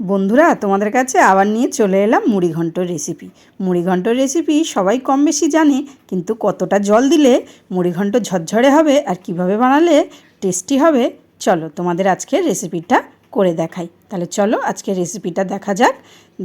বন্ধুরা, তোমাদের কাছে আবার নিয়ে চলে এলাম মুড়িঘণ্ট রেসিপি মুড়িঘণ্ট রেসিপি সবাই কম বেশি জানে, কিন্তু কতটা জল দিলে মুড়িঘণ্ট ঝরঝরে হবে আর কীভাবে বানালে টেস্টি হবে, চলো তোমাদের আজকে রেসিপিটা করে দেখাই। তাহলে চলো আজকে রেসিপিটা দেখা যাক।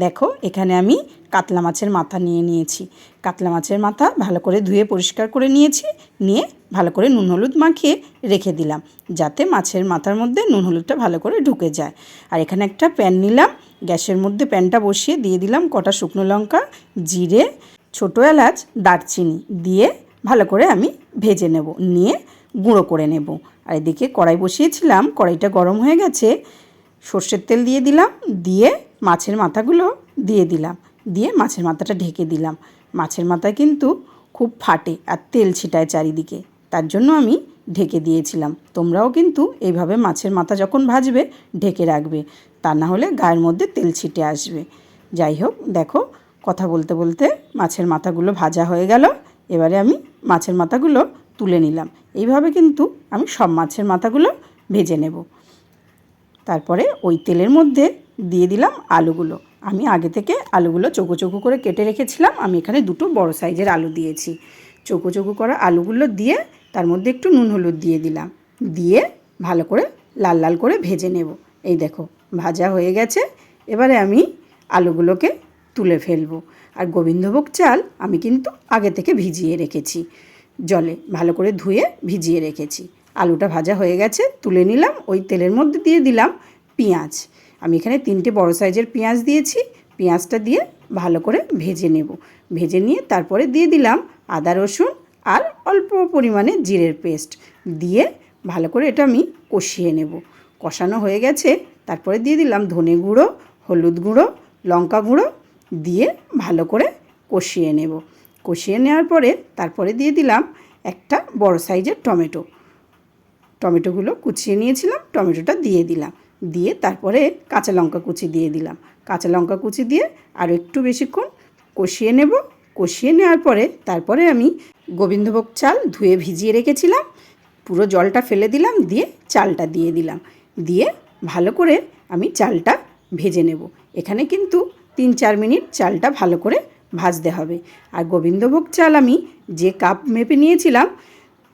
দেখো, এখানে আমি কাতলা মাছের মাথা নিয়ে নিয়েছি। কাতলা মাছের মাথা ভালো করে ধুয়ে পরিষ্কার করে নিয়েছি, নিয়ে ভালো করে নুন হলুদ মাখিয়ে রেখে দিলাম, যাতে মাছের মাথার মধ্যে নুন হলুদটা ভালো করে ঢুকে যায়। আর এখানে একটা প্যান নিলাম, গ্যাসের মধ্যে প্যানটা বসিয়ে দিয়ে দিলাম কটা শুকনো লঙ্কা, জিরে, ছোটো এলাচ, দারচিনি দিয়ে ভালো করে আমি ভেজে নেব, নিয়ে গুঁড়ো করে নেব। আর এদিকে কড়াই বসিয়েছিলাম, কড়াইটা গরম হয়ে গেছে, সর্ষের তেল দিয়ে দিলাম, দিয়ে মাছের মাথাগুলো দিয়ে দিলাম, দিয়ে মাছের মাথাটা ঢেকে দিলাম। মাছের মাথা কিন্তু খুব ফাটে আর তেল ছিটায় চারিদিকে। তার জন্য আমি ঢেকে দিয়েছিলাম। তোমরাও কিন্তু এইভাবে মাছের মাথা যখন ভাজবে, ঢেকে রাখবে। তা না হলে গায়ের মধ্যে তেল ছিটে আসবে। যাই হোক, দেখো, কথা বলতে বলতে মাছের মাথাগুলো ভাজা হয়ে গেল। এবারে আমি মাছের মাথাগুলো তুলে নিলাম। এইভাবে কিন্তু আমি সব মাছের মাথাগুলো ভেজে নেব। তারপরে ওই তেলের মধ্যে দিয়ে দিলাম আলুগুলো। আমি আগে থেকে আলুগুলো চোখো চোখো করে কেটে রেখেছিলাম। আমি এখানে দুটো বড় সাইজের আলু দিয়েছি। চোখো চোখো করা আলুগুলো দিয়ে তার মধ্যে একটু নুন হলুদ দিয়ে দিলাম। দিয়ে ভালো করে লাল লাল করে ভেজে নেব। এই দেখো, ভাজা হয়ে গেছে। এবারে আমি আলুগুলোকে তুলে ফেলব। আর গোবিন্দভোগ চাল আমি কিন্তু আগে থেকে ভিজিয়ে রেখেছি, জলে ভালো করে ধুয়ে ভিজিয়ে রেখেছি। আলুটা ভাজা হয়ে গেছে, তুলে নিলাম, ওই তেলের মধ্যে দিয়ে দিলাম পেঁয়াজ। আমি এখানে তিনটে বড় সাইজের পেঁয়াজ দিয়েছি। পেঁয়াজটা দিয়ে ভালো করে ভেজে নেব। ভেজে নিয়ে তারপরে দিয়ে দিলাম আদা, রসুন আর অল্প পরিমাণে জিরের পেস্ট। দিয়ে ভালো করে এটা আমি কষিয়ে নেব। কষানো হয়ে গেছে। তারপরে দিয়ে দিলাম ধনে গুঁড়ো, হলুদ গুঁড়ো, লঙ্কা গুঁড়ো দিয়ে ভালো করে কষিয়ে নেব। কষিয়ে নেওয়ার পরে তারপরে দিয়ে দিলাম একটা বড় সাইজের টমেটো। টমেটোগুলো কুচিয়ে নিয়েছিলাম। টমেটোটা দিয়ে দিলাম। দিয়ে তারপরে কাঁচা লঙ্কা কুচি দিয়ে দিলাম। কাঁচা লঙ্কা কুচি দিয়ে আরও একটু বেশিক্ষণ কষিয়ে নেব। কষিয়ে নেওয়ার পরে তারপরে আমি গোবিন্দভোগ চাল ধুয়ে ভিজিয়ে রেখেছিলাম। পুরো জলটা ফেলে দিলাম, দিয়ে চালটা দিয়ে দিলাম। দিয়ে ভালো করে আমি চালটা ভেজে নেব। এখানে কিন্তু তিন চার মিনিট চালটা ভালো করে ভাজতে হবে। আর গোবিন্দভোগ চাল আমি যে কাপ মেপে নিয়েছিলাম,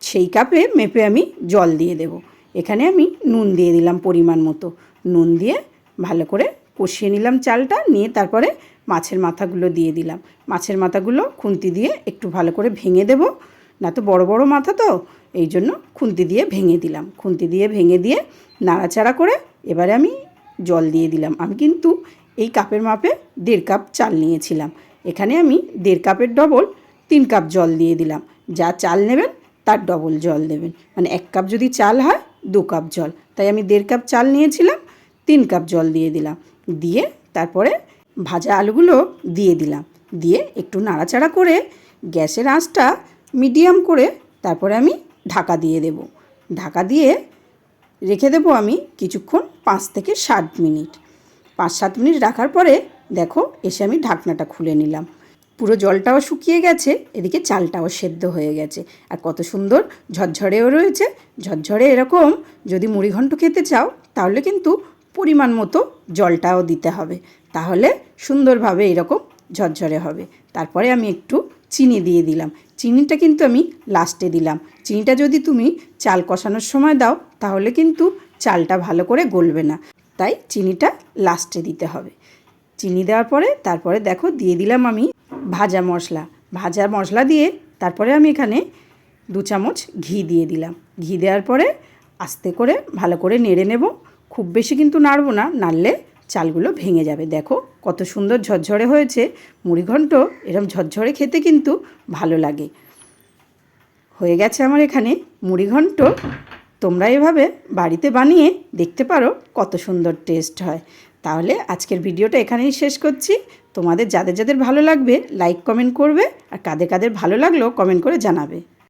সেই কাপে মেপে আমি জল দিয়ে দেব। এখানে আমি নুন দিয়ে দিলাম পরিমাণ মতো। নুন দিয়ে ভালো করে কষিয়ে নিলাম চালটা, নিয়ে তারপরে মাছের মাথাগুলো দিয়ে দিলাম। মাছের মাথাগুলো খুন্তি দিয়ে একটু ভালো করে ভেঙে দেব। না তো বড় বড় মাথা তো, এই জন্য খুন্তি দিয়ে ভেঙে দিলাম। খুন্তি দিয়ে ভেঙে দিয়ে নাড়াচাড়া করে এবারে আমি জল দিয়ে দিলাম। আমি কিন্তু এই কাপের মাপে দেড় কাপ চাল নিয়েছিলাম। এখানে আমি দেড় কাপের ডবল তিন কাপ জল দিয়ে দিলাম। যা চাল নেবেন তার ডবল জল দেবেন। মানে এক কাপ যদি চাল হয় দু কাপ জল। তাই আমি দেড় কাপ চাল নিয়েছিলাম, তিন কাপ জল দিয়ে দিলাম। দিয়ে তারপরে ভাজা আলুগুলো দিয়ে দিলাম। দিয়ে একটু নাড়াচাড়া করে গ্যাসের আঁচটা মিডিয়াম করে তারপরে আমি ঢাকা দিয়ে দেব। ঢাকা দিয়ে রেখে দেবো আমি কিছুক্ষণ পাঁচ থেকে ষাট মিনিট। পাঁচ সাত মিনিট রাখার পরে দেখো এসে আমি ঢাকনাটা খুলে নিলাম। পুরো জলটাও শুকিয়ে গেছে, এদিকে চালটাও সেদ্ধ হয়ে গেছে। আর কত সুন্দর ঝরঝরেও রয়েছে। ঝরঝরে এরকম যদি মুড়িঘণ্ট খেতে চাও, তাহলে কিন্তু পরিমাণ মতো জলটাও দিতে হবে। তাহলে সুন্দরভাবে এরকম ঝরঝরে হবে। তারপরে আমি একটু চিনি দিয়ে দিলাম। চিনিটা কিন্তু আমি লাস্টে দিলাম। চিনিটা যদি তুমি চাল কষানোর সময় দাও, তাহলে কিন্তু চালটা ভালো করে গলবে না। তাই চিনিটা লাস্টে দিতে হবে। চিনি দেওয়ার পরে তারপরে দেখো দিয়ে দিলাম আমি ভাজা মশলা। ভাজা মশলা দিয়ে তারপরে আমি এখানে দু চামচ ঘি দিয়ে দিলাম। ঘি দেওয়ার পরে আস্তে করে ভালো করে নেড়ে নেব। খুব বেশি কিন্তু নাড়বো না, নাড়লে চালগুলো ভেঙে যাবে। দেখো কত সুন্দর ঝরঝরে হয়েছে, মুড়িঘণ্ট এরম ঝরঝরে খেতে কিন্তু ভালো লাগে। হয়ে গেছে আমার এখানে মুড়িঘণ্ট। তোমরা এভাবে বাড়িতে বানিয়ে দেখতে পারো কত সুন্দর টেস্ট হয়। তাহলে আজকের ভিডিওটা এখানেই শেষ করছি। তোমাদের যাদের যাদের ভালো লাগবে লাইক কমেন্ট করবে। আর কাদের কাদের ভালো লাগল কমেন্ট করে জানাবে।